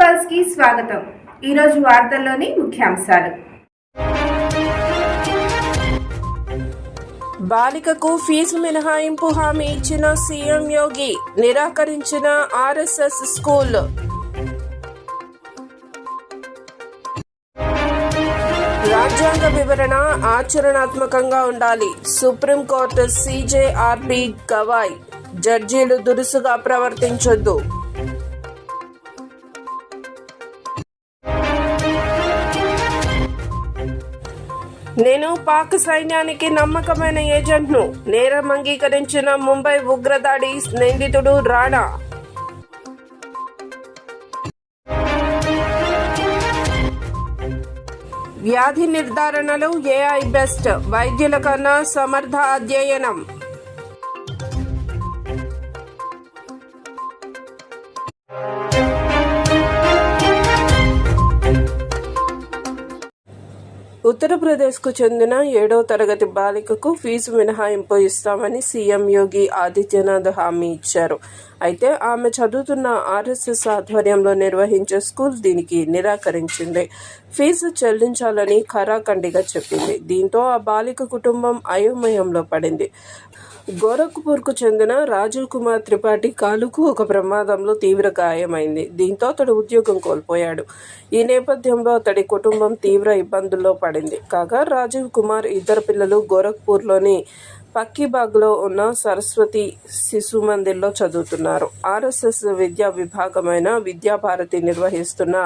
పల్స్కి స్వాగతం. ఈరోజు వార్తల్లోని ముఖ్యాంశాలు. బాలికకు ఫీజు మినహాయింపు హామీ ఇచ్చిన సీఎం యోగి నిరాకరించిన ఆర్ఎస్ఎస్ స్కూల్. రాజ్యాంగ వివరణ ఆచరణాత్మకంగా ఉండాలి. సుప్రీంకోర్టు సీజేఆర్పి గవాయ్. జడ్జీలు దురుసుగా ప్రవర్తించొద్దు. నేను పాక్ సైన్యానికి నమ్మకమైన ఏజెంట్ను. నేరం అంగీకరించిన ముంబై ఉగ్రదాడి నిందితుడు రాణా. వ్యాధి నిర్ధారణలో ఏఐ బెస్ట్ వైద్యుల కన్నా సమర్థ అధ్యయనం. ఉత్తరప్రదేశ్కు చెందిన ఏడవ తరగతి బాలికకు ఫీజు మినహాయింపు ఇస్తామని సీఎం యోగి ఆదిత్యనాథ్ హామీ ఇచ్చారు. అయితే ఆమె చదువుతున్న ఆర్ఎస్ఎస్ ఆధ్వర్యంలో నిర్వహించే స్కూల్ దీనికి నిరాకరించింది. ఫీజు చెల్లించాలని ఖరాఖండిగా చెప్పింది. దీంతో ఆ బాలిక కుటుంబం అయోమయంలో పడింది. గోరఖ్పూర్కు చెందిన రాజీవ్ కుమార్ త్రిపాఠి కాలుకు ఒక ప్రమాదంలో తీవ్ర గాయమైంది. దీంతో అతడు ఉద్యోగం కోల్పోయాడు. ఈ నేపథ్యంలో అతడి కుటుంబం తీవ్ర ఇబ్బందుల్లో పడింది. కాగా రాజీవ్ కుమార్ ఇద్దరు పిల్లలు గోరఖ్పూర్లోని పక్కిబాగ్లో ఉన్న సరస్వతి శిశు మందిర్లో చదువుతున్నారు. ఆర్ఎస్ఎస్ విద్యా విభాగమైన విద్యాభారతి నిర్వహిస్తున్న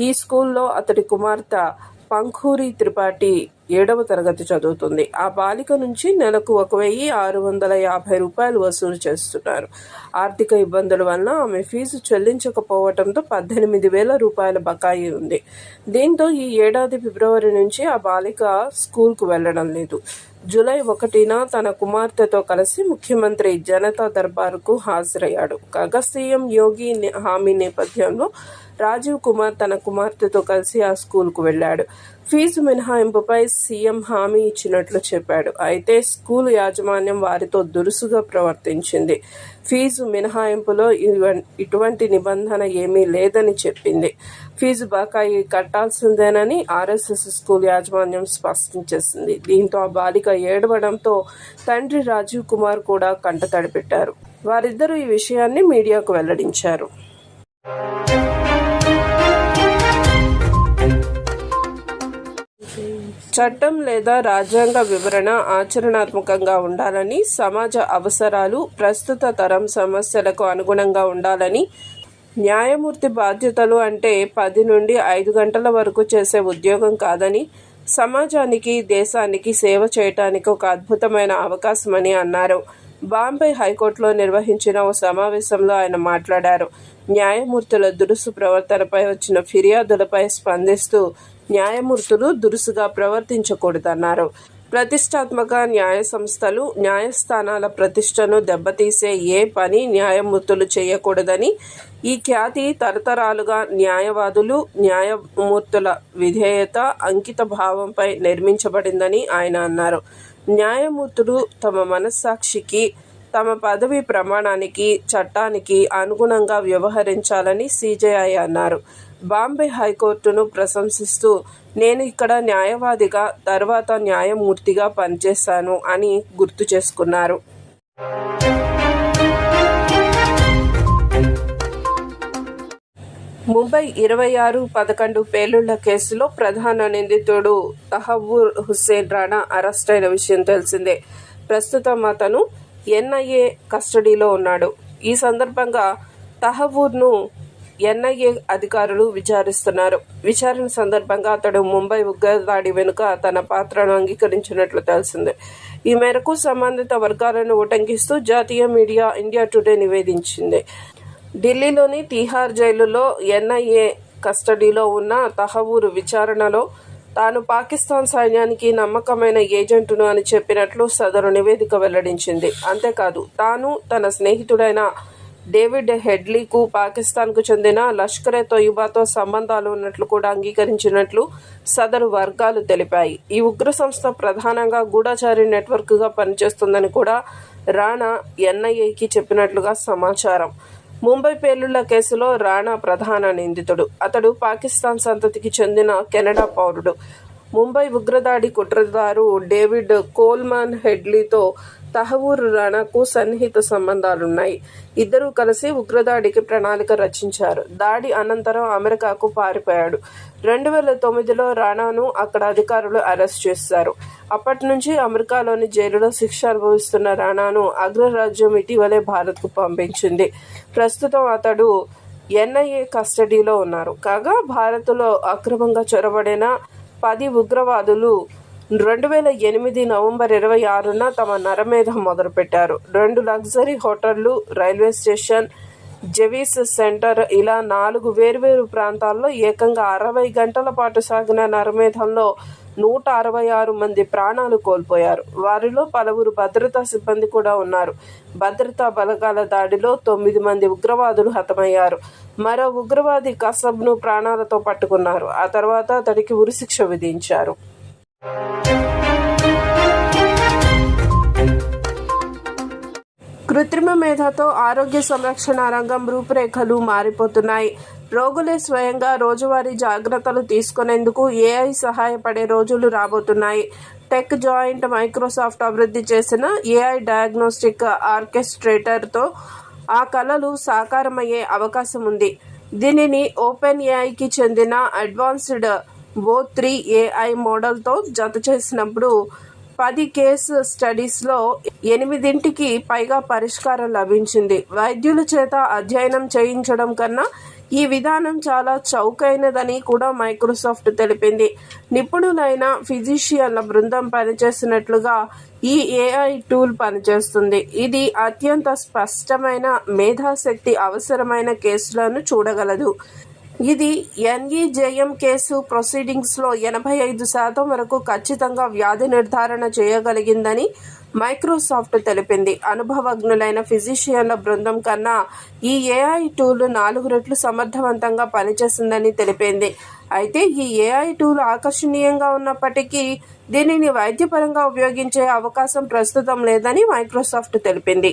ఈ స్కూల్లో అతడి కుమార్తె పంఖూరి త్రిపాఠి ఏడవ తరగతి చదువుతుంది. ఆ బాలిక నుంచి నెలకు ఒక వెయ్యి ఆరు వందల యాభై రూపాయలు వసూలు చేస్తున్నారు. ఆర్థిక ఇబ్బందుల వలన ఆమె ఫీజు చెల్లించకపోవడంతో పద్దెనిమిది వేల రూపాయల బకాయి ఉంది. దీంతో ఈ ఏడాది ఫిబ్రవరి నుంచి ఆ బాలిక స్కూల్కు వెళ్ళడం లేదు. జూలై ఒకటిన తన కుమార్తెతో కలిసి ముఖ్యమంత్రి జనతా దర్బార్కు హాజరయ్యాడు. కాగా సీఎం యోగి హామీ నేపథ్యంలో రాజీవ్ కుమార్ తన కుమార్తెతో కలిసి ఆ స్కూల్కు వెళ్ళాడు. ఫీజు మినహాయింపుపై సీఎం హామీ ఇచ్చినట్లు చెప్పాడు. అయితే స్కూల్ యాజమాన్యం వారితో దురుసుగా ప్రవర్తించింది. ఫీజు మినహాయింపులో ఇవ- ఇటువంటి నిబంధన ఏమీ లేదని చెప్పింది. ఫీజు బకాయి కట్టాల్సిందేనని ఆర్ఎస్ఎస్ స్కూల్ యాజమాన్యం స్పష్టం చేసింది. దీంతో ఆ బాలిక ఏడవడంతో తండ్రి రాజీవ్ కుమార్ కూడా కంట తడిపెట్టారు వారిద్దరూ ఈ విషయాన్ని మీడియాకు వెల్లడించారు. చట్టం లేదా రాజ్యాంగ వివరణ ఆచరణాత్మకంగా ఉండాలని సమాజ అవసరాలు ప్రస్తుత తరం సమస్యలకు అనుగుణంగా ఉండాలని న్యాయమూర్తి బాధ్యతలు అంటే పది నుండి ఐదు గంటల వరకు చేసే ఉద్యోగం కాదని సమాజానికి దేశానికి సేవ చేయటానికి ఒక అద్భుతమైన అవకాశమని అన్నారు. బాంబే హైకోర్టులో నిర్వహించిన ఓ సమావేశంలో ఆయన మాట్లాడారు. న్యాయమూర్తుల దురుసు ప్రవర్తనపై వచ్చిన ఫిర్యాదులపై స్పందిస్తూ న్యాయమూర్తులు దురుసుగా ప్రవర్తించకూడదన్నారు. ప్రతిష్టాత్మక న్యాయ సంస్థలు న్యాయస్థానాల ప్రతిష్టను దెబ్బతీసే ఏ పని న్యాయమూర్తులు చేయకూడదని ఈ ఖ్యాతి తరతరాలుగా న్యాయవాదులు న్యాయమూర్తుల విధేయత అంకిత భావంపై నిర్మించబడిందని ఆయన అన్నారు. న్యాయమూర్తులు తమ మనస్సాక్షికి తమ పదవి ప్రమాణానికి చట్టానికి అనుగుణంగా వ్యవహరించాలని సిజేఐ అన్నారు. బాంబే హైకోర్టును ప్రశంసిస్తూ నేను ఇక్కడ న్యాయవాదిగా తర్వాత న్యాయమూర్తిగా పనిచేశాను అని గుర్తు చేసుకున్నారు. ముంబై ఇరవై ఆరు పదకొండు పేలుళ్ళ కేసులో ప్రధాన నిందితుడు తహవూర్ హుస్సేన్ రాణా అరెస్ట్ అయిన విషయం తెలిసిందే. ప్రస్తుతం అతను ఎన్ఐఏ కస్టడీలో ఉన్నాడు. ఈ సందర్భంగా తహవూర్ను ఎన్ఐఏ అధికారులు విచారిస్తున్నారు. విచారణ సందర్భంగా అతడు ముంబై ఉగ్రదాడి వెనుక తన పాత్రను అంగీకరించినట్లు తెలిసిందే. ఈ మేరకు సంబంధిత వర్గాలను ఉటంకిస్తూ జాతీయ మీడియా ఇండియా టుడే నివేదించింది. ఢిల్లీలోని తీహార్ జైలులో ఎన్ఐఏ కస్టడీలో ఉన్న తహవూరు విచారణలో తాను పాకిస్తాన్ సైన్యానికి నమ్మకమైన ఏజెంటును అని చెప్పినట్లు సదరు నివేదిక వెల్లడించింది. అంతేకాదు తాను తన స్నేహితుడైన డేవిడ్ హెడ్లీకు పాకిస్తాన్కు చెందిన లష్కరే తొయ్యబాతో సంబంధాలు ఉన్నట్లు కూడా అంగీకరించినట్లు సదరు వర్గాలు తెలిపాయి. ఈ ఉగ్ర సంస్థ ప్రధానంగా గూఢచారి నెట్వర్క్గా పనిచేస్తుందని కూడా రాణా ఎన్ఐఏకి చెప్పినట్లుగా సమాచారం. ముంబై పేలుళ్ళ కేసులో రాణా ప్రధాన నిందితుడు. అతడు పాకిస్తాన్ సంతతికి చెందిన కెనడా పౌరుడు. ముంబై ఉగ్రదాడి కుట్రదారు డేవిడ్ కోల్మాన్ హెడ్లీతో తహవూర్ రాణాకు సన్నిహిత సంబంధాలున్నాయి. ఇద్దరూ కలిసి ఉగ్రదాడికి ప్రణాళిక రచించారు. దాడి అనంతరం అమెరికాకు పారిపోయాడు. రెండు వేల తొమ్మిదిలో రాణాను అక్కడ అధికారులు అరెస్ట్ చేశారు. అప్పటి నుంచి అమెరికాలోని జైలులో శిక్ష అనుభవిస్తున్న రాణాను అగ్రరాజ్యం ఇటీవలే భారత్కు పంపించింది. ప్రస్తుతం అతడు ఎన్ఐఏ కస్టడీలో ఉన్నారు. కాగా భారత్లో అక్రమంగా చొరబడిన పది ఉగ్రవాదులు రెండు వేల ఎనిమిది నవంబర్ ఇరవై ఆరున తమ నరమేధం మొదలుపెట్టారు. రెండు లగ్జరీ హోటళ్ళు రైల్వే స్టేషన్ జెవీస్ సెంటర్ ఇలా నాలుగు వేర్వేరు ప్రాంతాల్లో ఏకంగా అరవై గంటల పాటు సాగిన నరమేధంలో నూట అరవై ఆరు మంది ప్రాణాలు కోల్పోయారు. వారిలో పలువురు భద్రతా సిబ్బంది కూడా ఉన్నారు. భద్రతా బలగాల దాడిలో తొమ్మిది మంది ఉగ్రవాదులు హతమయ్యారు. మరో ఉగ్రవాది కసబ్ను ప్రాణాలతో పట్టుకున్నారు. ఆ తర్వాత అతడికి ఉరిశిక్ష విధించారు. కృత్రిమ మేధతో ఆరోగ్య సంరక్షణ రంగం రూపురేఖలు మారిపోతున్నాయి. రోగులే స్వయంగా రోజువారీ జాగ్రత్తలు తీసుకునేందుకు ఏఐ సహాయపడే రోజులు రాబోతున్నాయి. టెక్ జాయింట్ మైక్రోసాఫ్ట్ అభివృద్ధి చేసిన ఏఐ డయాగ్నోస్టిక్ ఆర్కెస్ట్రేటర్తో ఆ కళలు సాకారమయ్యే అవకాశం ఉంది దీనిని ఓపెన్ ఏఐకి చెందిన అడ్వాన్స్డ్ ఓ త్రీ ఏఐ మోడల్తో జత చేసినప్పుడు పది కేసు స్టడీస్లో ఎనిమిదింటికి పైగా పరిష్కారం లభించింది. వైద్యుల చేత అధ్యయనం చేయించడం కన్నా ఈ విధానం చాలా చౌకైనదని కూడా మైక్రోసాఫ్ట్ తెలిపింది. నిపుణులైన ఫిజిషియన్ల బృందం పనిచేసినట్లుగా ఈ ఏఐ టూల్ పనిచేస్తుంది. ఇది అత్యంత స్పష్టమైన మేధాశక్తి అవసరమైన కేసులను చూడగలదు. ఇది ఎన్ఈజేఎం కేసు ప్రొసీడింగ్స్లో ఎనభై ఐదు శాతం వరకు ఖచ్చితంగా వ్యాధి నిర్ధారణ చేయగలిగిందని మైక్రోసాఫ్ట్ తెలిపింది. అనుభవజ్ఞులైన ఫిజిషియన్ల బృందం కన్నా ఈ ఏఐ టూల్ నాలుగు రెట్లు సమర్థవంతంగా పనిచేసిందని తెలిపింది. అయితే ఈ ఏఐ టూల్ ఆకర్షణీయంగా ఉన్నప్పటికీ దీనిని వైద్యపరంగా ఉపయోగించే అవకాశం ప్రస్తుతం లేదని మైక్రోసాఫ్ట్ తెలిపింది.